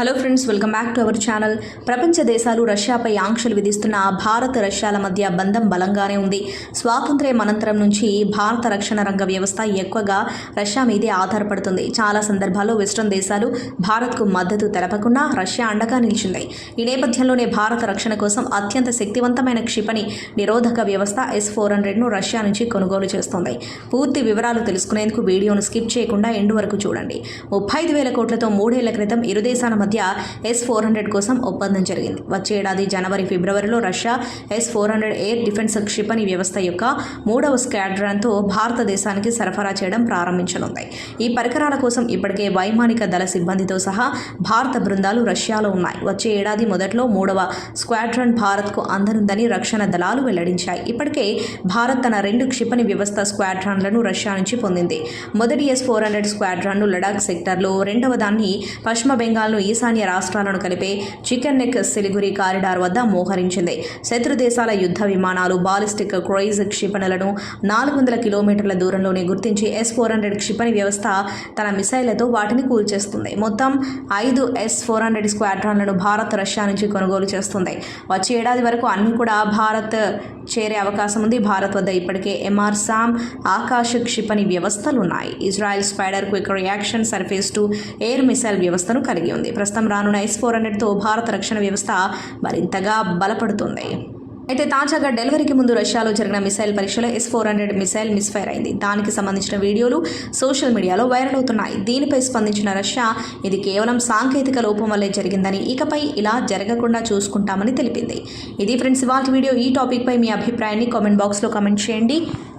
Hello friends welcome back to our channel. ప్రపంచ దేశాలు రష్యాపై ఆంక్షలు విధిస్తున్న భారత్ రష్యాల మధ్య బంధం బలంగానే ఉంది. స్వాతంత్ర్యం అనంతరం నుంచి భారత రక్షణ రంగ వ్యవస్థ ఎక్కువగా రష్యా మీదే ఆధారపడుతుంది. చాలా సందర్భాల్లో వెస్ట్రన్ దేశాలు భారత్కు మద్దతు తెలపకుండా రష్యా అండగా నిలిచింది. ఈ నేపథ్యంలోనే భారత రక్షణ కోసం అత్యంత శక్తివంతమైన క్షిపణి నిరోధక వ్యవస్థ ఎస్ ఫోర్ హండ్రెడ్ను రష్యా నుంచి కొనుగోలు చేస్తోంది. పూర్తి వివరాలు తెలుసుకునేందుకు వీడియోను స్కిప్ చేయకుండా ఎండు వరకు చూడండి. ముప్పై ఐదు వేల కోట్లతో మూడేళ్ళ క్రితం ఇరు దేశాల మధ్య మధ్య ఎస్ ఫోర్ హండ్రెడ్ కోసం ఒప్పందం జరిగింది. వచ్చే ఏడాది జనవరి ఫిబ్రవరిలో Russia S four hundred air defence క్షిపణి వ్యవస్థ యొక్క మూడవ స్కాడ్రన్తో భారతదేశానికి సరఫరా చేయడం ప్రారంభించనుంది. ఈ పరికరాల కోసం ఇప్పటికే వైమానిక దళ సిబ్బందితో సహా భారత బృందాలు రష్యాలో ఉన్నాయి. వచ్చే ఏడాది మొదట్లో మూడవ స్క్వాడ్రన్ భారత్కు అందనుందని రక్షణ దళాలు వెల్లడించాయి. ఇప్పటికే భారత్ తన రెండు క్షిపణి వ్యవస్థ స్క్వాడ్రాన్లను రష్యా నుంచి పొందింది. మొదటి ఎస్ ఫోర్ హండ్రెడ్ స్క్వాడ్రాన్ను లడాక్ సెక్టార్లో రెండవ దాన్ని పశ్చిమ బెంగాల్ను ఈశాన్య రాష్ట్రాలను కలిపే చికెన్ నెక్ సిలిగురి కారిడార్ వద్ద మోహరించింది. శత్రు దేశాల యుద్ధ విమానాలు బాలిస్టిక్ క్రూయిజ్ క్షిపణులను నాలుగు వందల కిలోమీటర్ల దూరంలోనే గుర్తించి ఎస్ ఫోర్ హండ్రెడ్ క్షిపణి వ్యవస్థ తన మిసైళ్ళతో వాటిని కూల్చేస్తుంది మొత్తం ఐదు ఎస్ ఫోర్ హండ్రెడ్ స్క్వాడ్రాన్లను భారత్ రష్యా నుంచి కొనుగోలు చేస్తుంది. వచ్చే ఏడాది వరకు అన్ని కూడా భారత్ చేరే అవకాశం ఉంది. భారత్ వద్ద ఇప్పటికే ఎంఆర్ సామ్ ఆకాశ క్షిపణి వ్యవస్థలు ఉన్నాయి Israel spider quick reaction surface to air missile వ్యవస్థను కలిగి ఉంది. ప్రస్తుతం రానున్న ఎస్ ఫోర్ హండ్రెడ్తో భారత రక్షణ వ్యవస్థ మరింతగా బలపడుతుంది. అయితే తాజాగా డెలివరీకి ముందు రష్యాలో జరిగిన మిసైల్ పరీక్షలో S four hundred missile misfire అయింది. దానికి సంబంధించిన వీడియోలు సోషల్ మీడియాలో వైరల్ అవుతున్నాయి. దీనిపై స్పందించిన రష్యా ఇది కేవలం సాంకేతిక లోపం వల్లే జరిగిందని ఇకపై ఇలా జరగకుండా చూసుకుంటామని తెలిపింది. ఇది ఫ్రెండ్స్ ఇవాళ వీడియో. ఈ టాపిక్పై మీ అభిప్రాయాన్ని కామెంట్ బాక్స్లో కామెంట్ చేయండి.